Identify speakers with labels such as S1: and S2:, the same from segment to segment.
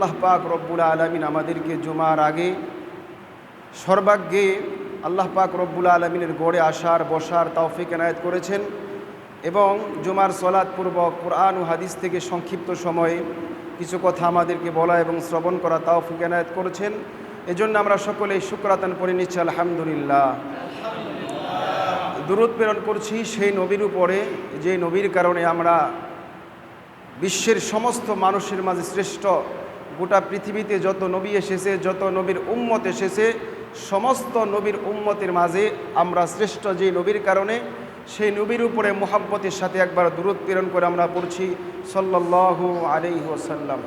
S1: আল্লাহ পাক রব্বুল আলমিন আমাদেরকে জুমার আগে সর্বাগ্যে আল্লাহ পাক রব্বুল আলমিনের গড়ে আসার, বসার তৌফিক এনায়ত করেছেন এবং জুমার সলাৎ পূর্বক কোরআন ও হাদিস থেকে সংক্ষিপ্ত সময়ে কিছু কথা আমাদেরকে বলা এবং শ্রবণ করা তৌফিক এনায়ত করেছেন। এজন্য আমরা সকলেই শুক্রাতান পড়ে নিচ্ছি, আলহামদুলিল্লাহ। দূরত প্রেরণ করছি সেই নবীর উপরে, যে নবীর কারণে আমরা বিশ্বের সমস্ত মানুষের মাঝে শ্রেষ্ঠ গোটা পৃথিবীতে যত নবী এসেছে, যত নবীর উম্মত এসেছে, সমস্ত নবীর উম্মতের মাঝে আমরা শ্রেষ্ঠ যে নবীর কারণে, সেই নবীর উপরে মোহাব্বতের সাথে একবার দূরত প্রেরণ করে আমরা পড়ছি সাল্লাহু আলাইহি ওসাল্লাম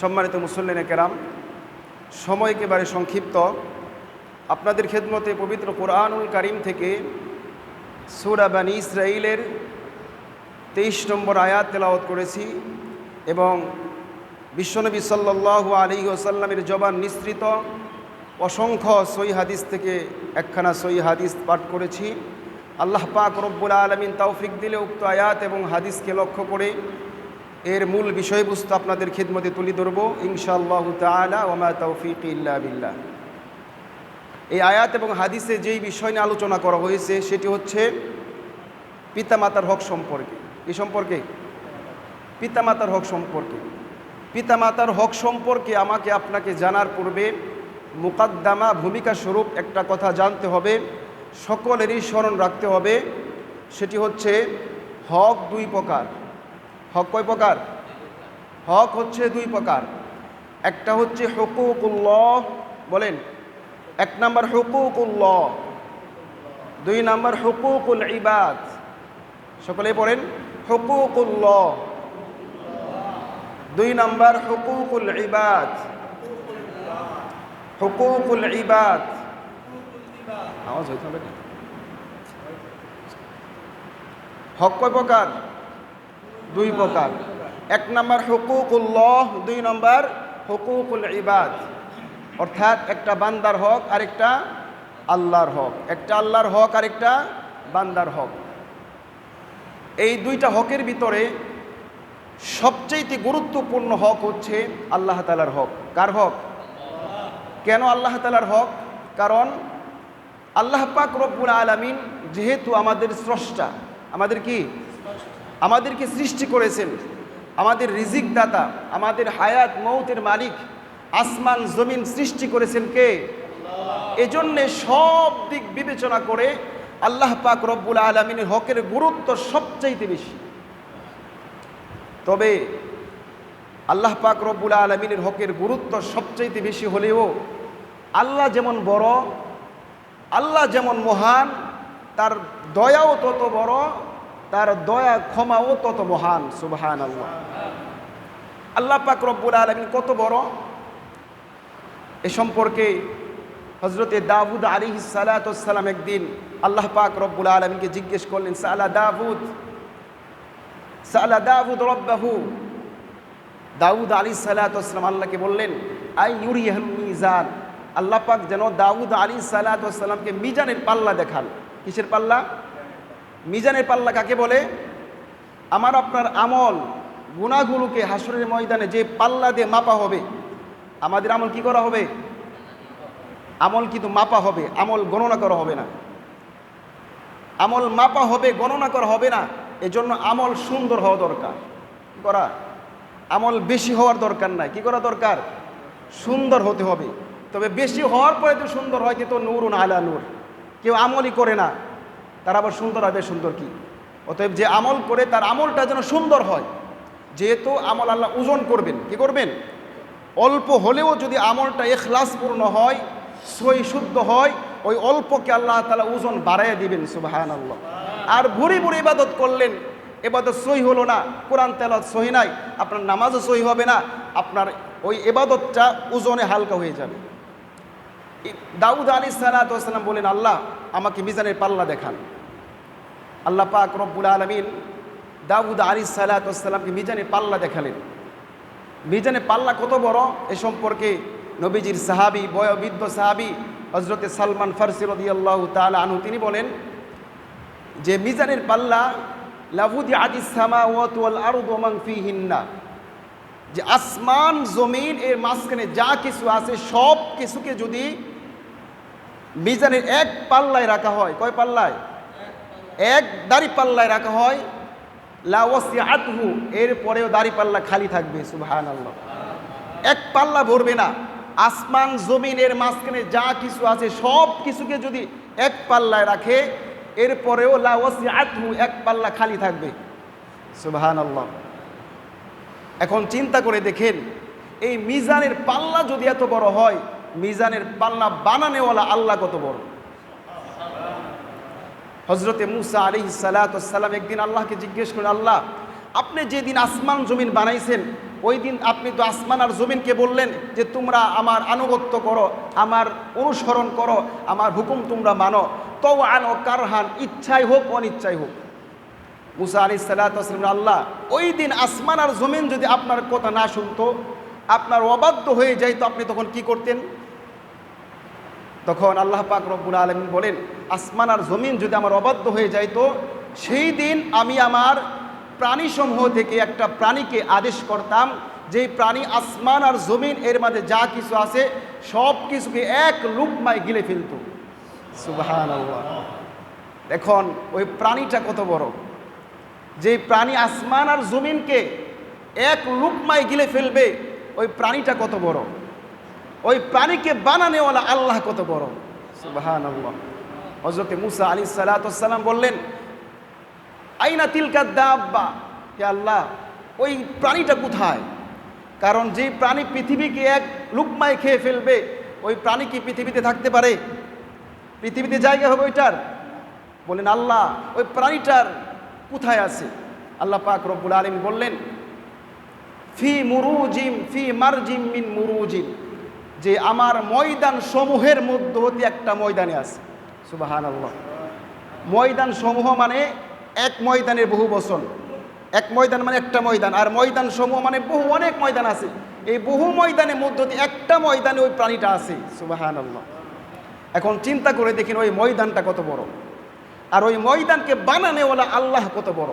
S1: সম্মানিত মুসল্লিনে কেরাম, সময় একেবারে সংক্ষিপ্ত। আপনাদের খেদমতে পবিত্র কোরআনুল কারিম থেকে সুরা বানী ইসরাইলের তেইশ নম্বর আয়াত তেলাওয়াত করেছি এবং বিশ্বনবী সাল্লাল্লাহু আলী ওসাল্লামের জবান নিঃসৃত অসংখ্য সই হাদিস থেকে একখানা সই হাদিস পাঠ করেছি। আল্লাহ পাক রব্বুল আলমিন তৌফিক দিলে উক্ত আয়াত এবং হাদিসকে লক্ষ্য করে এর মূল বিষয়বস্তু আপনাদের খিদমতে তুলে ধরব। ইনশাআল্লাহ তালা ওমা তৌফিক ইল্লা বিল্লাহ। এই আয়াত এবং হাদিসে যেই বিষয় নিয়ে আলোচনা করা হয়েছে, সেটি হচ্ছে পিতামাতার হক সম্পর্কে। এ সম্পর্কে? পিতামাতার হক সম্পর্কে। পিতামাতার হক সম্পর্কে আমাকে আপনাকে জানার পূর্বে মুকাদ্দামা ভূমিকা স্বরূপ একটা কথা জানতে হবে, সকলেরই স্মরণ রাখতে হবে। সেটি হচ্ছে হক দুই প্রকার। হক কয় প্রকার? হক হচ্ছে দুই প্রকার। একটা হচ্ছে হকুকুল্লাহ, বলেন। এক নম্বর হুকুকুল্লাহ, দুই নম্বর হুকুকুল ইবাদ। সকলে পড়েন? হুকুকুল্লাহ। দুই নম্বর হুকুকুল ইবাদ। হুকুকুল ইবাদ। আওয়াজ হইতে হবে হক কয় প্রকার? দুই প্রকার। এক নম্বর হুকুকুল্লাহ, দুই নম্বর হুকুকুল ইবাদ। অর্থাৎ একটা বান্দার হক, আরেকটা আল্লাহর হক। একটা আল্লাহর হক, আরেকটা বান্দার হক। এই দুইটা হকের ভিতরে সবচেয়ে গুরুত্বপূর্ণ হক হচ্ছে আল্লাহ তালার হক। কার হক? কেন আল্লাহ তালার হক? কারণ আল্লাহ পাক রব্বুল আলমিন যেহেতু আমাদের স্রষ্টা, আমাদের কি? আমাদেরকে সৃষ্টি করেছেন, আমাদের রিজিক দাতা, আমাদের হায়াত মৌতের মালিক, আসমান, জমিন সৃষ্টি করেছেন কে? এজন্যে সব দিক বিবেচনা করে আল্লাহ পাক রব্বুল আলমিনের হকের গুরুত্ব সবচাইতে বেশি। তবে আল্লাহ পাক রব্বুল আলমিনের হকের গুরুত্ব সবচাইতে বেশি হলেও আল্লাহ যেমন বড়, আল্লাহ যেমন মহান, তার দয়াও তত বড়, তার দয়া ক্ষমাও তত মহান সুবহান আল্লাহ আল্লাহ পাক রব্বুল আলমিন কত বড়? এ সম্পর্কে হজরতে দাউদ আলী সালাতাম একদিন আল্লাহ পাক রব্বুল আলমীকে জিজ্ঞেস করলেন, সালা দাউদ সালা দাউদ রব্বাহু। দাউদ আলী সালাতাম আল্লাহকে বললেন, আই ইউরিয়াল মিজান। আল্লাহ পাক যেন দাউদ আলী সালাতামকে মিজানের পাল্লা দেখান। কিসের পাল্লা? মিজানের পাল্লা কাকে বলে? আমার, আপনার আমল গুণাগুলোকে হাসরের ময়দানে যে পাল্লা দিয়ে মাপা হবে, আমাদের আমল কি করা হবে? আমল কিন্তু মাপা হবে, আমল গণনা করা হবে না। আমল মাপা হবে, গণনা করা হবে না। এজন্য আমল সুন্দর হওয়া দরকার। কি করা? আমল বেশি হওয়ার দরকার নাই। কি করা দরকার? সুন্দর হতে হবে। তবে বেশি হওয়ার পরে তো সুন্দর হয়, কিন্তু নূরুন আলা নূর। কেউ আমলই করে না। তার আবার সুন্দর হবে, সুন্দর কি? অতএব যে আমল করে, তার আমলটা যেন সুন্দর হয়। যেহেতু আমল আল্লাহ ওজন করবেন। কি করবেন? অল্প হলেও যদি আমলটা এখলাসপূর্ণ হয় সই শুদ্ধ হয়, ওই অল্পকে আল্লাহ তালা ওজন বাড়াইয়া দিবেন সুবাহান আল্লাহ আর ভুরি ভুরি ইবাদত করলেন, এবাদত সহি হলো না, কোরআন তেলত সহি নাই, আপনার নামাজও সহি হবে না, আপনার ওই এবাদতটা ওজনে হালকা হয়ে যাবে। দাউদ আলী সালাতাম বলেন, আল্লাহ, আমাকে মিজানের পাল্লা দেখান। আল্লাহ পাক রব্বুল আলমিন দাউদ আলী সালাতামকে মিজানের পাল্লা দেখালেন। মিজানের পাল্লা কত বড়? এ সম্পর্কে নবীজির সাহাবি, বয়োবৃদ্ধ সাহাবি হজরতে সালমান ফারসি রদি আল্লাহ তালা আনু তিনি বলেন যে মিজানের পাল্লা লাভুদি আদি সামা যে আসমান, জমিন, এর মাঝখানে যা কিছু আছে, সব কিছুকে যদি মিজানের এক পাল্লায় রাখা হয়, কয় পাল্লায়? এক দাড়ি পাল্লায় রাখা হয় লাওয়াসি আতহু এরপরেও দাড়ি পাল্লা খালি থাকবে সুবহান আল্লাহ এক পাল্লা ভরবে না। আসমান জমিনের মাঝখানে যা কিছু আছে, সব কিছুকে যদি এক পাল্লায় রাখে এরপরেও লাওয়াসি আতহু এক পাল্লা খালি থাকবে। সুবহান আল্লাহ এখন চিন্তা করে দেখেন, এই মিজানের পাল্লা যদি এত বড় হয়, মিজানের পাল্লা বানানেওয়ালা আল্লাহ কত বড়? হজরতে মুসা আলি সালাতাম একদিন আল্লাহকে জিজ্ঞেস করেন আল্লাহ, আপনি যেদিন আসমান জমিন বানাইছেন ওই দিন আপনি তো আসমান আর জমিনকে বললেন যে, তোমরা আমার আনুগত্য করো, আমার অনুসরণ করো, আমার হুকুম তোমরা মানো। তো আনো কারহান, ইচ্ছাই হোক, অনিচ্ছাই হোক। মুসা আলি সাল্লাম আল্লাহ, ওই দিন আসমান আর জমিন যদি আপনার কথা না শুনতো, আপনার অবাধ্য হয়ে যাইতো, আপনি তখন কি করতেন? তখন আল্লাহ পাক রব্বুল আলমিন বলেন, আসমান আর জমিন যদি আমার অবাধ্য হয়ে যাইতো, সেই দিন আমি আমার প্রাণীসমূহ থেকে একটা প্রাণীকে আদেশ করতাম, যেই প্রাণী আসমান আর জমিন এর মাঝে যা কিছু আছে সব কিছুকে এক লুকমায় গিলে ফেলতো। সুবাহান এখন ওই প্রাণীটা কত বড়। যে প্রাণী আসমান আর জমিনকে এক লুকমায় গিলে ফেলবে, ওই প্রাণীটা কত বড়। ওই প্রাণীকে বানানেওয়ালা আল্লাহ কত বড়। সুবাহান আল্লাহ হজরতে মুসা আলী সালাতাম বললেন, আইনা তিলকা দাব্বা? হে আল্লাহ, ওই প্রাণীটা কোথায়? কারণ যে প্রাণী পৃথিবীকে এক লুকমায় খেয়ে ফেলবে, ওই প্রাণী কি পৃথিবীতে থাকতে পারে? পৃথিবীতে জায়গা হবে ওইটার। বলেন, আল্লাহ, ওই প্রাণীটার কোথায় আছে? আল্লাহ পাক রব্বুল আলম বললেন, ফি মুরুজিম, ফি মারজিম মিন মুরুজিম যে আমার ময়দান সমূহের মধ্য হতে একটা ময়দানে আছে। সুবাহান আল্লাহ ময়দান সমূহ মানে এক ময়দানের বহু বচন। এক ময়দান মানে একটা ময়দান। আর ময়দান সমূহ মানে বহু, অনেক ময়দান আছে। এই বহু ময়দানের মধ্য একটা ময়দানে ওই প্রাণীটা আছে। সুবাহান আল্লাহ এখন চিন্তা করে দেখেন ওই ময়দানটা কত বড়। আর ওই ময়দানকে বানানেওয়ালা আল্লাহ কত বড়।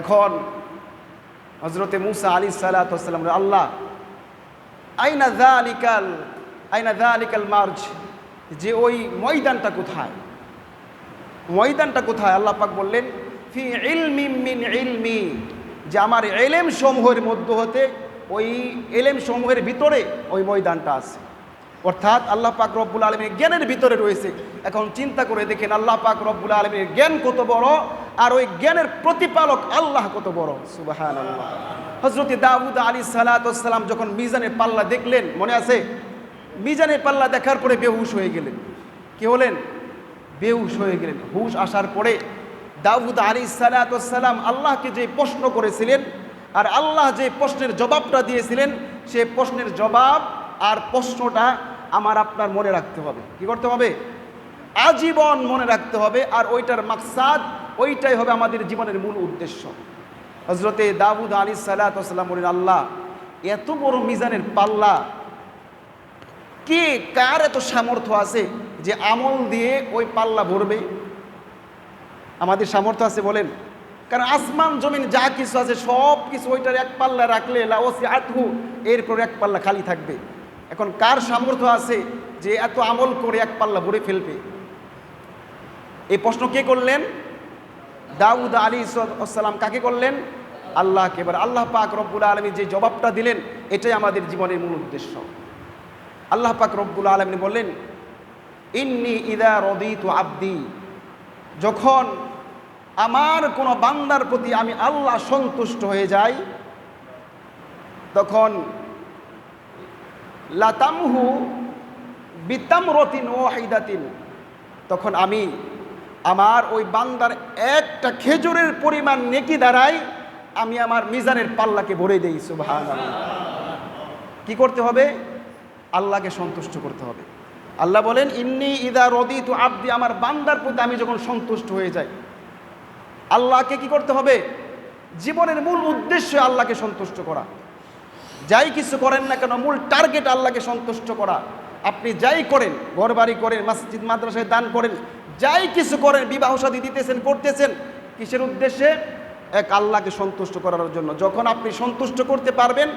S1: এখন হজরতে মুসা আলী সালাতাম আল্লাহ, আইনা দা আলিকাল আইনা দা আলিকাল মার্জ, যে ওই ময়দানটা কোথায়? ময়দানটা কোথায়? আল্লাহ পাক বললেন, ফি ইলমি মিন ইলমি, যে আমার এলেম সমূহের মধ্য হতে ওই এলেম সমূহের ভিতরে ওই ময়দানটা আছে। অর্থাৎ আল্লাহ পাক রব্বুল আলমীর জ্ঞানের ভিতরে রয়েছে। এখন চিন্তা করে দেখেন আল্লাহ পাক রব্বুল আলমীর জ্ঞান কত বড় আর ওই জ্ঞানের প্রতিপালক আল্লাহ কত বড়। সুবাহান আল্লাহ হজরত দাউদ আলী সালাতাম যখন মিজানের পাল্লা দেখলেন, মনে আছে? মিজানের পাল্লা দেখার পরে বেহুশ হয়ে গেলেন। কি হলেন? বেহুশ হয়ে গেলেন। হুশ আসার পরে দাউদ আলী সালাতাম আল্লাহকে যে প্রশ্ন করেছিলেন আর আল্লাহ যে প্রশ্নের জবাবটা দিয়েছিলেন, সে প্রশ্নের জবাব আর প্রশ্নটা আমার আপনার মনে রাখতে হবে। কি করতে হবে? আজীবন মনে রাখতে হবে আর ওইটার মাকসাদ, ওইটাই হবে আমাদের জীবনের মূল উদ্দেশ্য। হজরতে দাউদ আলী সাল্লাম আল্লাহ, এত বড় মিজানের পাল্লা, কে কার এত সামর্থ্য আছে যে আমল দিয়ে ওই পাল্লা ভরবে? আমাদের সামর্থ্য আছে বলেন, কারণ আসমান, জমিন যা কিছু আছে সব কিছু ওইটার এক পাল্লা রাখলে এরপর এক পাল্লা খালি থাকবে। এখন কার সামর্থ্য আছে যে এত আমল করে এক পাল্লা ভরে ফেলবে? এই প্রশ্ন কে করলেন? দাউদ আলী সালাম কাকে করলেন? আল্লাহকে। এবার আল্লাহ পাক রব্বুল আলমী যে জবাবটা দিলেন, এটাই আমাদের জীবনের মূল উদ্দেশ্য। আল্লাহ পাক রব্বুল আলমী বললেন, ইন্নি ইদা রদিত আব্দি। যখন আমার কোনো বান্দার প্রতি আমি আল্লাহ সন্তুষ্ট হয়ে যাই, তখন লাতামহু বিতাম রতিন ও হাইদাতিন তখন আমি আমার ওই বান্দার একটা খেজুরের পরিমাণ নেকি দ্বারাই আমি আমার মিজানের পাল্লাকে ভরে দেই সুভান কি করতে হবে? আল্লাহকে সন্তুষ্ট করতে হবে। আল্লাহ বলেন, ইন্নি ইদা রদি তু আব্দি, আমার বান্দার প্রতি আমি যখন সন্তুষ্ট হয়ে যাই, আল্লাহকে কি করতে হবে? জীবনের মূল উদ্দেশ্য আল্লাহকে সন্তুষ্ট করা। যাই কিছু করেন না কেন, মূল টার্গেট আল্লাহকে সন্তুষ্ট করা। আপনি যাই করেন ঘর বাড়ি করেন, মসজিদ, মাদ্রাসায় দান করেন, যাই কিছু করেন, বিবাহ সাদী দিতেছেন, করতেছেন, কিসের উদ্দেশ্যে? এক আল্লাহকে সন্তুষ্ট করার জন্য। যখন আপনি সন্তুষ্ট করতে পারবেন,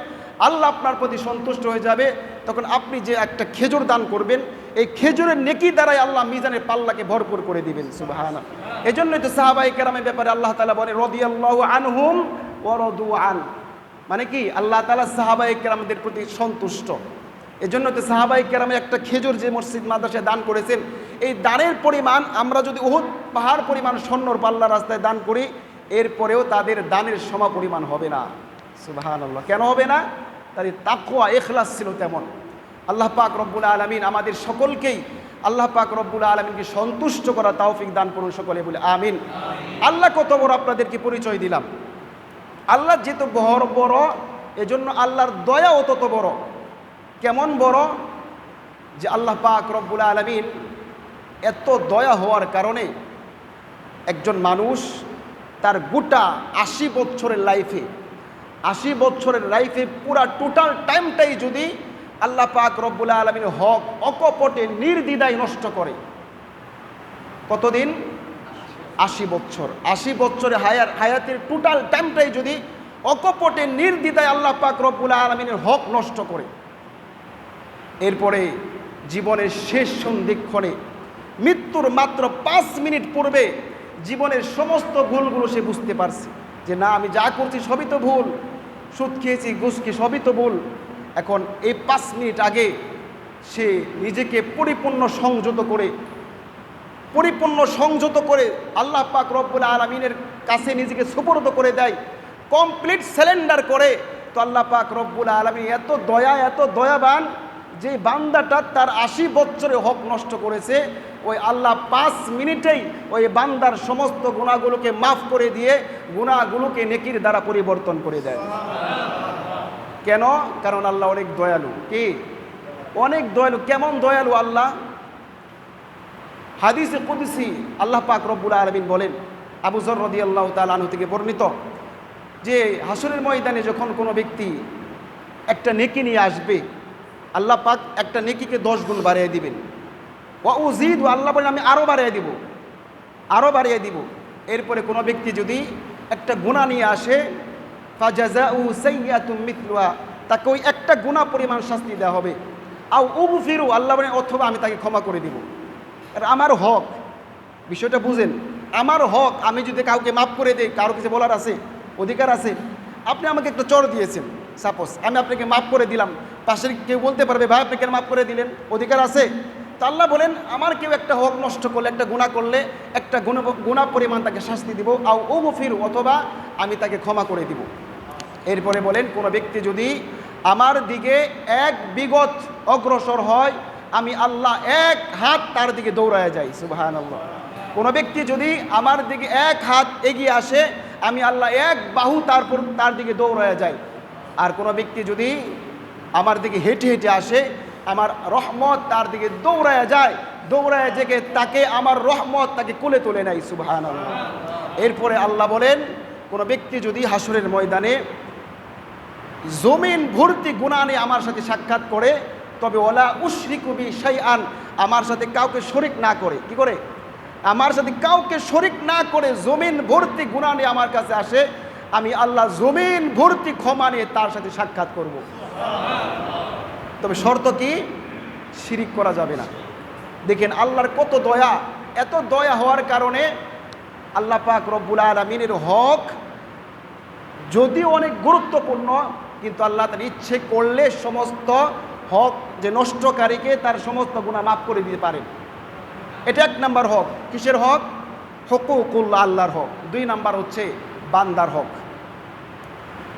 S1: আল্লাহ আপনার প্রতি সন্তুষ্ট হয়ে যাবে, তখন আপনি যে একটা খেজুর দান করবেন, এই খেজুরের নেকি দ্বারাই আল্লাহ মিজানের পাল্লাকে ভরপুর করে দিবেন সুবাহানা এই জন্যই তো সাহাবাই কেরামের ব্যাপারে আল্লাহ তালা বলে রদি আল্লাহ আনহুম ওরদু আন। মানে কি, আল্লাহ তালা সাহাবাই কেরামদের প্রতি সন্তুষ্ট। এজন্য তো সাহাবাই কেরামে একটা খেজুর যে মসজিদ মাদ্রাসায় দান করেছেন, এই দানের পরিমাণ আমরা যদি উহুদ পাহাড় পরিমাণ স্বর্ণর পাল্লা রাস্তায় দান করি, এরপরেও তাদের দানের সম পরিমাণ হবে না। সুবাহান আল্লাহ কেন হবে না? তাদের তাকুয়া এখলাস ছিল তেমন। আল্লাহ পাক রব্বুল আলমিন আমাদের সকলকেই, আল্লাহ পাক রব্বুল আলমিনকে সন্তুষ্ট করা তাওফিক দান করুন সকলে বলে, আমিন। আল্লাহ কত বড় আপনাদেরকে পরিচয় দিলাম। আল্লাহ যেহেতু বড় বড়, এজন্য আল্লাহর দয়াও তত বড়। কেমন বড়? যে আল্লাহ পাক রব্বুল আলমিন এত দয়া হওয়ার কারণে একজন মানুষ তার গোটা আশি বছরের লাইফে আশি বছরের লাইফে পুরা টোটাল টাইমটাই যদি আল্লাহ পাক রব্বুল আলমিন হক অকপটে, নির্দ্বিধায় নষ্ট করে। কতদিন? আশি বছর। আশি বছরে হায়ার হায়াতের টোটাল টাইমটাই যদি অকপটে, নির্দ্বিধায় আল্লাহ পাক রব্বুল আলমিনের হক নষ্ট করে, এরপরে জীবনের শেষ সন্ধিক্ষণে, মৃত্যুর মাত্র পাঁচ মিনিট পূর্বে জীবনের সমস্ত ভুলগুলো সে বুঝতে পারছে যে, না, আমি যা করছি সবই তো ভুল, সুদ খেয়েছি খেয়ে সবই তো ভুল। এখন এই পাঁচ মিনিট আগে সে নিজেকে পরিপূর্ণ সংযত করে পরিপূর্ণ সংযত করে আল্লাহ পাক রব্বুল আলমিনের কাছে নিজেকে সুপর্দ করে দেয় কমপ্লিট স্যালেন্ডার করে, তো আল্লাহ পাক রব্বুল আলমী এত দয়া, এত দয়াবান যে বান্দাটা তার আশি বছরে হক নষ্ট করেছে, ওই আল্লাহ পাঁচ মিনিটেই ওই বান্দার সমস্ত গুণাগুলোকে মাফ করে দিয়ে গুণাগুলোকে নেকির দ্বারা পরিবর্তন করে দেয়। কেন? কারণ আল্লাহ অনেক দয়ালু। কি? অনেক দয়ালু। কেমন দয়ালু আল্লাহ? হাদিসে কুদিসি আল্লাহ পাক রব্বুল আলমিন বলেন, আবু জর রদি আল্লাহ তালু থেকে বর্ণিত যে হাসরের ময়দানে যখন কোনো ব্যক্তি একটা নেকি নিয়ে আসবে, আল্লাহ পাক একটা নেকিকে দশ গুণ বাড়িয়ে দিবেন। ও উজিদ আল্লাহ বলেন, আমি আরও বাড়িয়ে দিব আরও বাড়িয়ে দিব। এরপরে কোনো ব্যক্তি যদি একটা গুণা নিয়ে আসে ফাজাজা উ তাকে ওই একটা গুণা পরিমাণ শাস্তি দেওয়া হবে। আও উবু ফিরু আল্লাহ বলেন, অথবা আমি তাকে ক্ষমা করে দিব। আর আমার হক। বিষয়টা বুঝেন, আমার হক, আমি যদি কাউকে মাফ করে দিই, কারও কিছু বলার আছে, অধিকার আছে, আপনি আমাকে একটা চর দিয়েছেন সাপোজ আমি আপনাকে মাফ করে দিলাম, পাশের কেউ বলতে পারবে, ভাই, আপনি কেন মাফ করে দিলেন? অধিকার আছে? তা আল্লাহ বলেন, আমার কেউ একটা হক নষ্ট করলে, একটা গুণা করলে, একটা গুণ গুণা পরিমাণ তাকে শাস্তি দিব, আও ও ফিরু অথবা আমি তাকে ক্ষমা করে দিব। এরপরে বলেন, কোনো ব্যক্তি যদি আমার দিকে এক বিগত অগ্রসর হয় আমি আল্লাহ এক হাত তার দিকে দৌড়ায় যাই সুবাহান আল্লাহ কোনো ব্যক্তি যদি আমার দিকে এক হাত এগিয়ে আসে, আমি আল্লাহ এক বাহু তারপর তার দিকে দৌড়ায় যাই। আর কোনো ব্যক্তি যদি আমার দিকে হেঁটে হেঁটে আসে, আমার রহমত তার দিকে দৌড়ায় যায়, দৌড়ায় জেগে তাকে আমার রহমত তাকে কোলে তুলে নেয় সুবাহান আল্লাহ এরপরে আল্লাহ বলেন, কোনো ব্যক্তি যদি হাসুরের ময়দানে জমিন ভর্তি গুণা নিয়ে আমার সাথে সাক্ষাৎ করে তবে ওলা উশ্রি কবি সাই আন আমার সাথে কাউকে শরিক না করে। কি করে? আমার সাথে কাউকে শরিক না করে জমিন ভর্তি গুণা নিয়ে আমার কাছে আসে, আমি আল্লাহ জমিন ভর্তি ক্ষমা নিয়ে তার সাথে সাক্ষাৎ করব। তবে শর্ত কি? শিরিক করা যাবে না। দেখেন আল্লাহর কত দয়া, এত দয়া হওয়ার কারণে আল্লাহ পাক রব্বুল আলমিনের হক যদিও অনেক গুরুত্বপূর্ণ, কিন্তু আল্লাহ তার ইচ্ছে করলে সমস্ত হক যে নষ্টকারীকে তার সমস্ত গুণা মাফ করে দিতে পারেন এটা এক নাম্বার হক। কিসের হক? হকুকুল্লা আল্লাহর হক। দুই নাম্বার হচ্ছে বান্দার হক।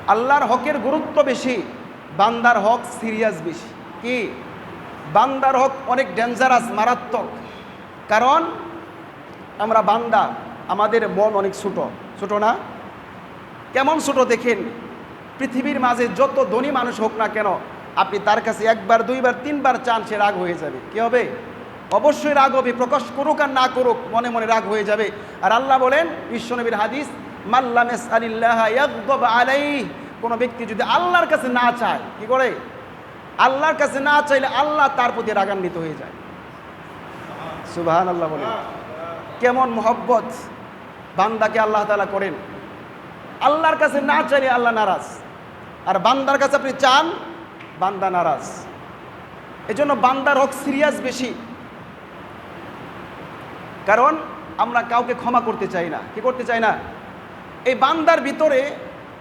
S1: আল্লাহর হকের গুরুত্ব বেশি, বান্দার হক সিরিয়াস বেশি। কি? বান্দার হক অনেক ডেঞ্জারাস মারাত্মক। কারণ আমরা বান্দা, আমাদের মন অনেক ছোট। ছোট না? কেমন ছোট দেখেন? পৃথিবীর মাঝে যত ধনী মানুষ হোক না কেন আপনি তার কাছে একবার, দুইবার, তিনবার চান, সে রাগ হয়ে যাবে। কি হবে? অবশ্যই রাগ হবে, প্রকাশ করুক আর না করুক, মনে মনে রাগ হয়ে যাবে। আর আল্লাহ বলেন, বিশ্বনবীর হাদিস মাল্লামেস আলিল্লাহ আলাই কোনো ব্যক্তি যদি আল্লাহর কাছে না চায়, কি করে? আল্লাহর কাছে না চাইলে আল্লাহ তার প্রতি রাগান্বিত হয়ে যায়। সুবাহান আল্লাহ বলেন। কেমন মোহব্বত বান্দাকে আল্লাহ তালা করেন। আল্লাহর কাছে না চাইলে আল্লাহ নারাজ। আর বান্দার কাছে আপনি চান বান্দা নারাজ। এজন্য বান্দার হক সিরিয়াস বেশি। কারণ আমরা কাউকে ক্ষমা করতে চাই না। কি করতে চাই না? এই বান্দার ভিতরে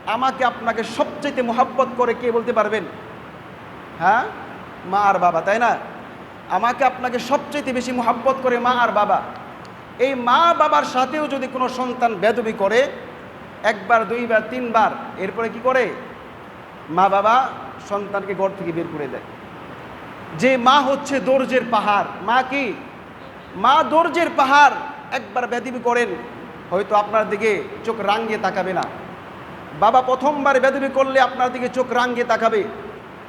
S1: আমাকে আপনাকে সবচেয়ে মোহাব্বত করে কে বলতে পারবেন? হ্যাঁ? মা আর বাবা, তাই না? আমাকে আপনাকে সবচেয়ে বেশি মোহাব্বত করে মা আর বাবা। এই মা বাবার সাথেও যদি কোনো সন্তান বেদবি করে, একবার, দুইবার, তিনবার, এরপরে কি করে? মা বাবা সন্তানকে ঘর থেকে বের করে দেয়। যে মা হচ্ছে দর্জের পাহাড়, মা কি? মা দর্জের পাহাড় একবার বেদবি করেন, হয়তো আপনার দিকে চোখ রাঙ্গিয়ে তাকাবে না। বাবা প্রথমবার বেদবি করলে আপনার দিকে চোখ রাঙ্গিয়ে তাকাবে।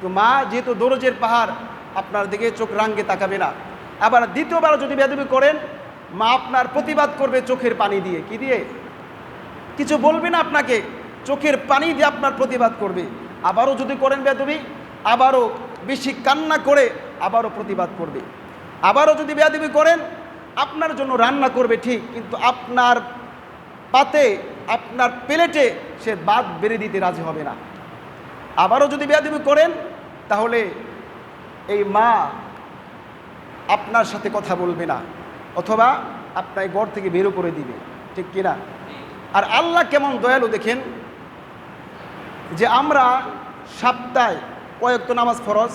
S1: তো মা যেহেতু দরজের পাহাড়, আপনার দিকে চোখ রাঙ্গে তাকাবে না। আবার দ্বিতীয়বার যদি বেদবি করেন, মা আপনার প্রতিবাদ করবে চোখের পানি দিয়ে। কি দিয়ে? কিছু বলবে না আপনাকে? চোখের পানি দিয়ে আপনার প্রতিবাদ করবে। আবারও যদি করেন বেদবি আবারও বেশি কান্না করে আবারও প্রতিবাদ করবে। আবারও যদি বেদবি করেন, আপনার জন্য রান্না করবে ঠিক, কিন্তু আপনার পাতে, আপনার প্লেটে সে বাদ বেড়ে দিতে রাজি হবে না। আবারও যদি বেয়াদবি করেন, তাহলে এই মা আপনার সাথে কথা বলবে না, অথবা আপনার ঘর থেকে বেরো করে দিবে, ঠিক কিনা? আর আল্লাহ কেমন দয়ালু দেখেন যে আমরা সপ্তাহে কয়েক নামাজ ফরজ?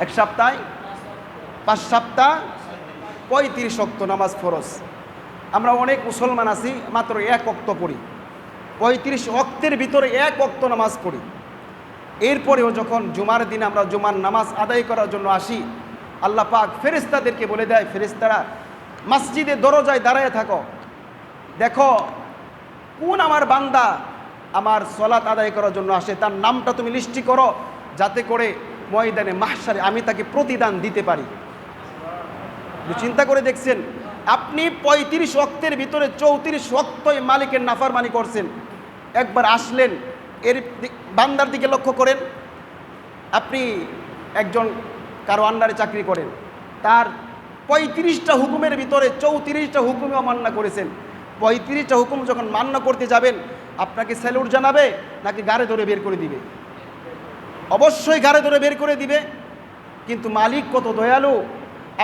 S1: এক সপ্তাহে? পাঁচ সপ্তাহ? পঁয়ত্রিশ অক্ত নামাজ ফরজ। আমরা অনেক মুসলমান আছি, মাত্র এক অক্ত পড়ি। পঁয়ত্রিশ অক্তের ভিতরে এক অক্ত নামাজ পড়ি। এরপরেও যখন জুমার দিন আমরা জুমার নামাজ আদায় করার জন্য আসি, আল্লাহ পাক ফেরিস্তাদেরকে বলে দেয় ফেরিস্তারা মসজিদে দরজায় দাঁড়ায় থাকো। দেখো, কোন আমার বান্দা আমার সলাৎ আদায় করার জন্য আসে, তার নামটা তুমি লিস্টি করো, যাতে করে ময়দানে মাহসারে আমি তাকে প্রতিদান দিতে পারি। চিন্তা করে দেখছেন, আপনি পঁয়ত্রিশ অক্তের ভিতরে চৌত্রিশ অক্তই মালিকের নাফারমানি করছেন। একবার আসলেন, এর বান্দার দিকে লক্ষ্য করেন। আপনি একজন কারও আন্ডারে চাকরি করেন, তার পঁয়ত্রিশটা হুকুমের ভিতরে চৌত্রিশটা হুকুমে অমান্য করেছেন। পঁয়ত্রিশটা হুকুম যখন মান্য করতে যাবেন আপনাকে স্যালুট জানাবে নাকি গাড়ে ধরে বের করে দিবে? অবশ্যই গাড়ে ধরে বের করে দিবে, কিন্তু মালিক কত দয়ালু।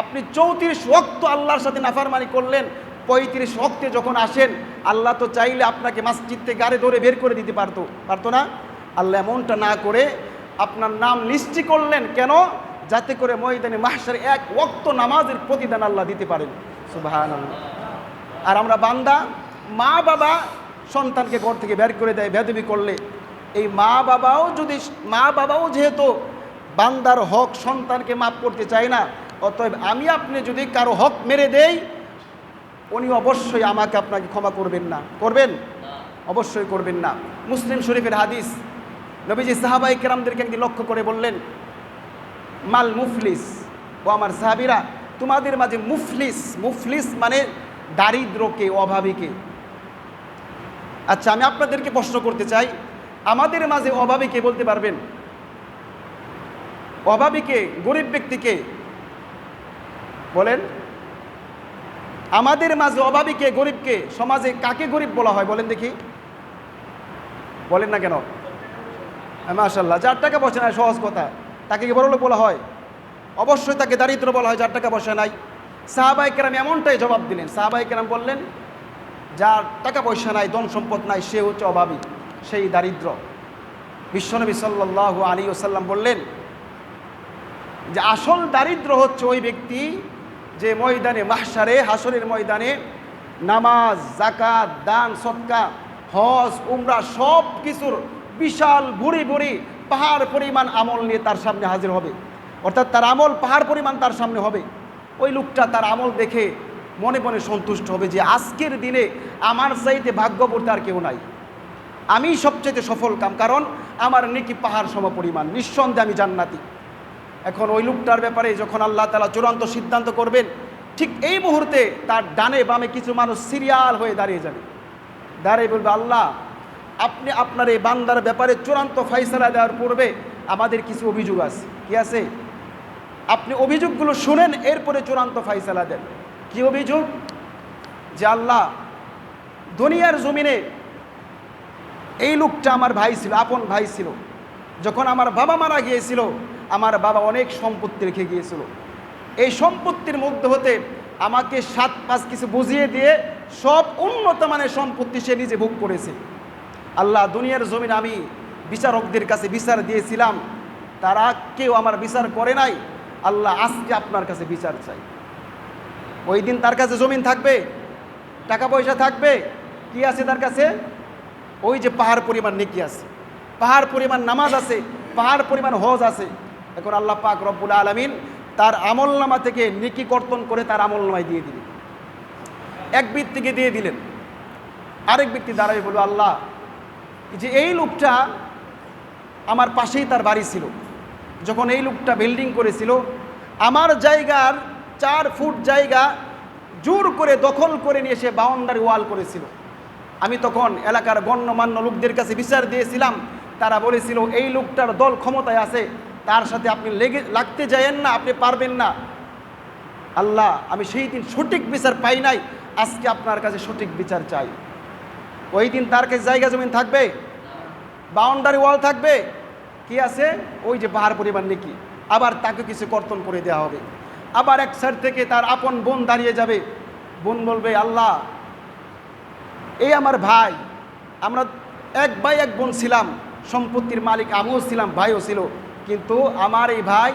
S1: আপনি চৌত্রিশ ওক্ত আল্লাহর সাথে নাফারমানি করলেন, পঁয়ত্রিশ ওক্তে যখন আসেন, আল্লাহ তো চাইলে আপনাকে মাসজিদ গাড়ি ধরে বের করে দিতে পারতো পারতো না? আল্লাহ এমনটা না করে আপনার নাম লিস্টি করলেন কেন? যাতে করে ময়দানে মাহসার এক ওক্ত নামাজের প্রতিদান আল্লাহ দিতে পারেন। সুবাহান আর আমরা বান্দা, মা বাবা সন্তানকে ঘর থেকে বের করে দেয়, বেদবি করলে। এই মা বাবাও যদি, মা বাবাও যেহেতু বান্দার হক সন্তানকে মাফ করতে চায় না, অতএব আমি আপনি যদি কারও হক মেরে দেই, উনি অবশ্যই আমাকে আপনাকে ক্ষমা করবেন না। করবেন? অবশ্যই করবেন না। মুসলিম শরীফের হাদিস নবীজি সাহাবাই কেরামদেরকে একদিন লক্ষ্য করে বললেন, মাল মুফলিস, ও আমার সাহাবিরা, তোমাদের মাঝে মুফলিস মুফলিস মানে দারিদ্রকে, অভাবীকে। আচ্ছা আমি আপনাদেরকে প্রশ্ন করতে চাই। আমাদের মাঝে অভাবীকে বলতে পারবেন? অভাবীকে গরিব ব্যক্তিকে বলেন। আমাদের মাঝে অভাবীকে গরিবকে সমাজে কাকে গরিব বলা হয়? বলেন দেখি। বলেন না কেন? মাশাল্লাহ যার টাকা পয়সা নাই, সহজ কথা। তাকে কি বড় লোক বলা হয়? অবশ্যই তাকে দারিদ্র বলা হয়, যার টাকা পয়সা নাই। সাহাবাই কেরাম এমনটাই জবাব দিলেন। সাহাবাই কেরাম বললেন যার টাকা পয়সা নাই ধন সম্পদ নাই, সে হচ্ছে অভাবী, সেই দারিদ্র। বিশ্বনবী সাল্লাহ আলী ওসাল্লাম বললেন যে আসল দারিদ্র হচ্ছে ওই ব্যক্তি যে ময়দানে মাহসারে হাসরের ময়দানে নামাজ জাকাত দান, সৎকা, হজ, উমরা সব কিছুর বিশাল ভুড়ি ভুড়ি পাহাড় পরিমাণ আমল নিয়ে তার সামনে হাজির হবে। অর্থাৎ তার আমল পাহাড় পরিমাণ তার সামনে হবে। ওই লোকটা তার আমল দেখে মনে মনে সন্তুষ্ট হবে যে আজকের দিনে আমার চাইতে ভাগ্যবর্তী আর কেউ নাই। আমি সবচেয়ে সফল কাম, কারণ আমার নেকি পাহাড় সম পরিমাণ, নিঃসন্দেহে আমি জান্নাতি। এখন ওই লোকটার ব্যাপারে যখন আল্লাহ তালা চূড়ান্ত সিদ্ধান্ত করবেন, ঠিক এই মুহূর্তে তার ডানে বামে কিছু মানুষ সিরিয়াল হয়ে দাঁড়িয়ে যাবে। দাঁড়িয়ে বলবে, আল্লাহ, আপনি আপনার এই বান্দার ব্যাপারে চূড়ান্ত ফাইসলা দেওয়ার পূর্বে আমাদের কিছু অভিযোগ আছে। কি আছে? আপনি অভিযোগগুলো শুনেন, এরপরে চূড়ান্ত ফাইসলা দেন। কি অভিযোগ? যে আল্লাহ দুনিয়ার জমিনে এই লোকটা আমার ভাই ছিল, আপন ভাই ছিল। যখন আমার বাবা মারা গিয়েছিল, আমার বাবা অনেক সম্পত্তি রেখে গিয়েছিল। এই সম্পত্তির মধ্যে হতে আমাকে সাত, পাঁচ কিছু বুঝিয়ে দিয়ে সব উন্নত মানের সম্পত্তি সে নিজে ভোগ করেছে। আল্লাহ দুনিয়ার জমিন আমি বিচারকদের কাছে বিচার দিয়েছিলাম। তারা কেউ আমার বিচার করে নাই। আল্লাহ আজকে আপনার কাছে বিচার চাই। ওই দিন তার কাছে জমিন থাকবে, টাকা পয়সা থাকবে, কি আছে তার কাছে? ওই যে পাহাড় পরিমাণ নেকি আছে। পাহাড় পরিমাণ নামাজ আছে, পাহাড় পরিমাণ হজ আছে। এখন আল্লাহ পাক রব্বুল আলমিন তার আমল নামা থেকে নেকি কর্তন করে তার আমল নামায় দিয়ে দিলেন। এক ব্যক্তিকে দিয়ে দিলেন। আরেক ব্যক্তি দাঁড়াই বলল, আল্লাহ যে এই লোকটা আমার পাশেই তার বাড়ি ছিল। যখন এই লোকটা বিল্ডিং করেছিল, আমার জায়গার চার ফুট জায়গা জোর করে দখল করে নিয়ে এসে বাউন্ডারি ওয়াল করেছিল। আমি তখন এলাকার গণ্যমান্য লোকদের কাছে বিচার দিয়েছিলাম। তারা বলেছিল, এই লোকটার দল ক্ষমতায় আছে, তার সাথে আপনি লেগে, লাগতে যায়েন না, আপনি পারবেন না। আল্লাহ, আমি সেই দিন সঠিক বিচার পাই নাই, আজকে আপনার কাছে সঠিক বিচার চাই। ওই দিন তার কাছে জায়গা জমিন থাকবে? বাউন্ডারি ওয়াল থাকবে? কি আছে? ওই যে পাহাড় পরিমাণ নাকি। আবার তাকে কিছু কর্তন করে দেওয়া হবে। আবার এক সাইড থেকে তার আপন বোন দাঁড়িয়ে যাবে। বোন বলবে, আল্লাহ, এই আমার ভাই, আমরা এক ভাই এক বোন ছিলাম, সম্পত্তির মালিক, আমিও ছিলাম, ভাইও ছিল। কিন্তু আমার এই ভাই,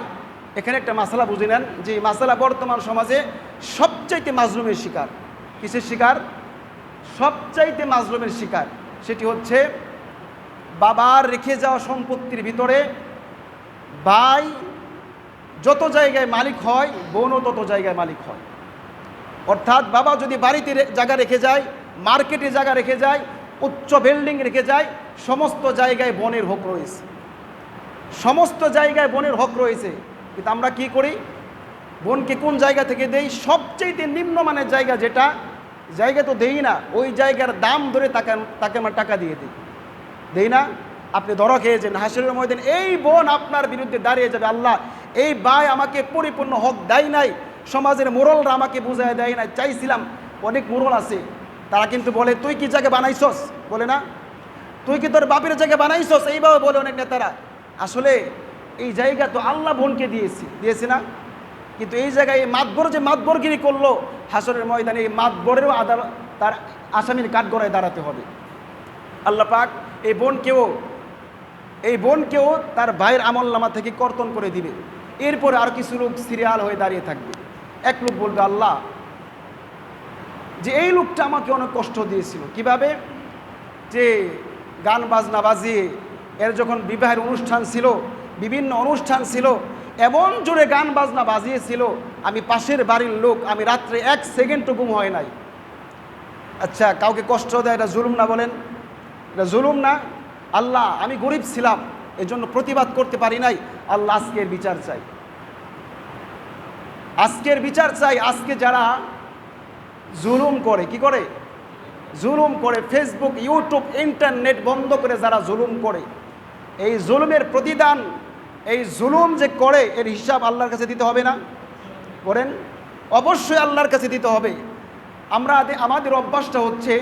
S1: এখানে একটা মাসালা বুঝে নেন যে মাসালা বর্তমান সমাজে সবচাইতে মাজলুমের শিকার। কিসের শিকার? সবচাইতে মাজলুমের শিকার। সেটি হচ্ছে বাবার রেখে যাওয়া সম্পত্তির ভিতরে ভাই যত জায়গায় মালিক হয়, বোনও তত জায়গায় মালিক হয়। অর্থাৎ বাবা যদি বাড়িতে জায়গা রেখে যায়, মার্কেটে জায়গা রেখে যায়, উচ্চ বিল্ডিং রেখে যায়, সমস্ত জায়গায় বনের হক রয়েছে। সমস্ত জায়গায় বনের হক রয়েছে। কিন্তু আমরা কি করি? বোনকে কোন জায়গা থেকে দেই? সবচেয়ে নিম্নমানের জায়গা যেটা, জায়গা তো দেই না, ওই জায়গার দাম ধরে তাকে তাকে আমার টাকা দিয়ে দিই। দেই না? আপনি ধরা খেয়েছেন। হাসিরের ময়দান এই বোন আপনার বিরুদ্ধে দাঁড়িয়ে যাবে। আল্লাহ, এই ভাই আমাকে পরিপূর্ণ হক দেয় নাই। সমাজের মোরলরা আমাকে বুঝায় দেয় নাই। চাইছিলাম অনেক মোরল আছে। তারা কিন্তু বলে, তুই কি জায়গা বানাইছস? বলে না। তুই কি তোর বাপের জায়গা বানাইছস? এইভাবে বলে অনেক নেতারা। আসলে এই জায়গা তো আল্লাহ বোনকে দিয়েছি। দিয়েছি না? কিন্তু এই জায়গায় এই মাতবর যে মাতবরগিরি করল, হাসরের ময়দানে এই মাতবরেরও আদালত তার আসামির কাঠগড়ায় দাঁড়াতে হবে। আল্লাহ পাক এই বোনকেও এই বোনকেও তার ভাইয়ের আমল নামা থেকে কর্তন করে দিবে। এরপরে আর কিছু লোক সিরিয়াল হয়ে দাঁড়িয়ে থাকবে। এক লোক বলবে, আল্লাহ, যে এই লোকটা আমাকে অনেক কষ্ট দিয়েছিল। কীভাবে? যে গান বাজনা বাজিয়ে, এর যখন বিবাহের অনুষ্ঠান ছিল, বিভিন্ন অনুষ্ঠান ছিল, এমন জোরে গান বাজনা বাজিয়েছিল, আমি পাশের বাড়ির লোক, আমি রাত্রে এক সেকেন্ডও ঘুম হয় নাই। আচ্ছা কাউকে কষ্ট দেয় এটা জুলুম না বলেন? এটা জুলুম না? আল্লাহ, আমি গরিব ছিলাম, এজন্য প্রতিবাদ করতে পারি নাই। আল্লাহ আজকের বিচার চাই। আজকের বিচার চাই, আজকে যারা জুলুম করে, কি করে? জুলুম করে ফেসবুক ইউটিউব ইন্টারনেট বন্ধ করে যারা জুলুম করে। এই জুলুমের প্রতিদান, এই জুলুম যে করে, এর হিসাব আল্লাহর কাছে দিতে হবে না? করেন? অবশ্যই আল্লাহর কাছে দিতে হবে। আমরা আমাদের অভ্যাসটা হচ্ছে,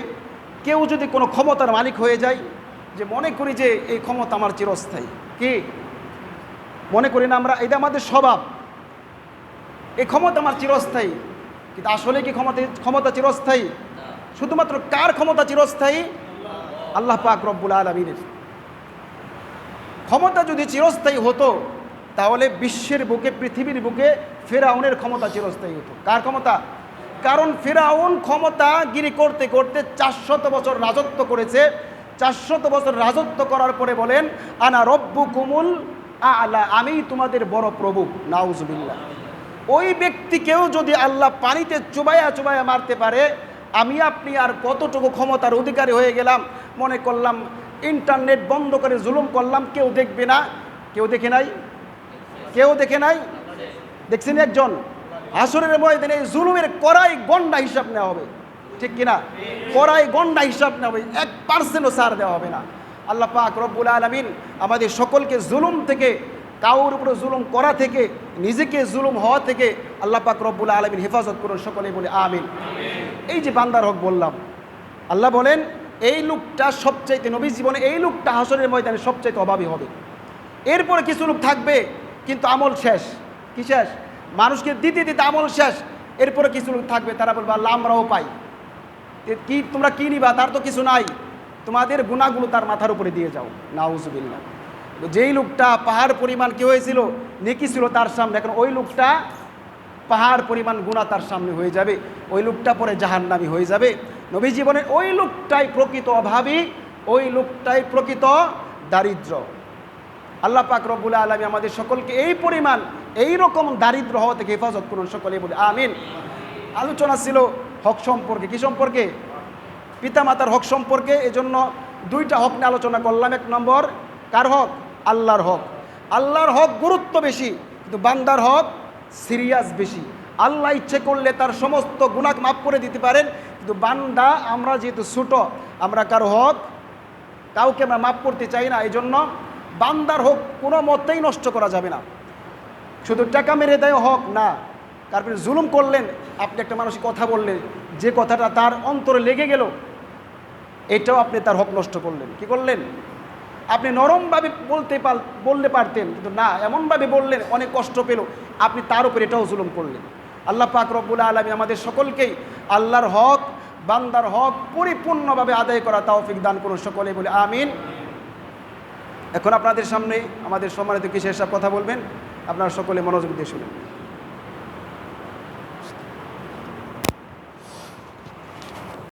S1: কেউ যদি কোনো ক্ষমতার মালিক হয়ে যায় যে মনে করি যে এই ক্ষমতা আমার চিরস্থায়ী। কি? মনে করি না আমরা, এটা আমাদের স্বভাব। এই ক্ষমতা আমার চিরস্থায়ী। কিন্তু আসলে কি ক্ষমতা ক্ষমতা চিরস্থায়ী? শুধুমাত্র কার ক্ষমতা চিরস্থায়ী? আল্লাহ পাক রব্বুল আলমিনের। ক্ষমতা যদি চিরস্থায়ী হতো, তাহলে বিশ্বের বুকে, পৃথিবীর বুকে ফেরাউনের ক্ষমতা চিরস্থায়ী হতো। কার ক্ষমতা? কারণ ফেরাউন ক্ষমতা গিরি করতে করতে চারশত বছর রাজত্ব করেছে। চারশত বছর রাজত্ব করার পরে বলেন, আনা রব্বু কুমুল আলা আমি তোমাদের বড় প্রভু নাউজবিল্লা ওই ব্যক্তিকেও যদি আল্লাহ পানিতে চুবাইয়া চুবাইয়া মারতে পারে, আমি আপনি আর কতটুকু ক্ষমতার অধিকারী হয়ে গেলাম, মনে করলাম, ইন্টারনেট বন্ধ করে জুলুম করলাম, কেউ দেখবে না। কেউ দেখে নাই? কেউ দেখে নাই? দেখছেন একজন? আসরের ময়দানে জুলুমের কড়াই গন্ডা হিসাব নেওয়া হবে। ঠিক কিনা? কড়াই গন্ডা হিসাব হবে, এক পার্সেন্টও সার দেওয়া হবে না। আল্লাহ পাক রব্বুল আলমিন আমাদের সকলকে জুলুম থেকে কাউর উপরে জুলুম করা থেকে, নিজেকে জুলুম হওয়া থেকে আল্লাহ পাক রব্বুল আলমিন হেফাজত করুন সকলে বলে আমিন। এই যে বান্দার হক বললাম, আল্লাহ বলেন, এই লোকটা সবচাইতে নবী জীবনে, এই লোকটা হাসরের ময়দানে সবচাইতে অভাবী হবে। এরপরে কিছু লোক থাকবে, কিন্তু আমল শেষ। কি শেষ? মানুষকে দিতে দিতে আমল শেষ। এরপরে কিছু লোক থাকবে, তারা বলবে, আল্লাহ, আমরাও পাই। কি, তোমরা কি নিবা? তার তো কিছু নাই। তোমাদের গুণাগুলো তার মাথার উপরে দিয়ে যাও। নাউজুবিল্লাহ। তো যেই লোকটা পাহাড় পরিমাণ কী হয়েছিল? নেকি ছিল তার সামনে। এখন ওই লোকটা পাহাড় পরিমাণ গুণা তার সামনে হয়ে যাবে। ওই লোকটা পরে জাহান্নামি হয়ে যাবে। নবী জীবনের ওই লোকটাই প্রকৃত অভাবী, ওই লোকটাই প্রকৃত দারিদ্র। আল্লাহ পাক রব্বুল আলমী আমাদের সকলকে এই পরিমাণ, এই রকম দারিদ্র হওয়া থেকে হেফাজত করুন। সকলে বলে, আমিন। আলোচনা ছিল হক সম্পর্কে, কি সম্পর্কে? পিতামাতার হক সম্পর্কে, এজন্য দুইটা হক নিয়ে আলোচনা করলাম। এক নম্বর, কার হক? আল্লাহর হক। আল্লাহর হক গুরুত্ব বেশি, কিন্তু বান্দার হক সিরিয়াস বেশি। আল্লাহ ইচ্ছে করলে তার সমস্ত গুণাক মাফ করে দিতে পারেন, কিন্তু বান্দা, আমরা যেহেতু ছোটো, আমরা কারও হক কাউকে আমরা মাফ করতে চাই না এই জন্য বান্দার হোক কোনো মতেই নষ্ট করা যাবে না। শুধু টাকা মেরে দেয় হক না তারপরে জুলুম করলেন, আপনি একটা মানুষের কথা বললেন, যে কথাটা তার অন্তরে লেগে গেল, এটাও আপনি তার হক নষ্ট করলেন। কি করলেন? আপনি নরমভাবে বলতে পার, বললে পারতেন, কিন্তু না, এমনভাবে বললেন, অনেক কষ্ট পেল, আপনি তার উপর এটাও জুলুম করলেন। আল্লাহ পাক রব্বুল আলমী আমাদের সকলকেই আল্লাহর হক, বান্দার হক পরিপূর্ণভাবে আদায় করা তৌফিক দান করুন সকলে, বলে আমিন। এখন আপনাদের সামনে আমাদের সম্মানিত কিসের সব কথা বলবেন, আপনারা সকলে মনোযোগ দিয়ে শুনুন।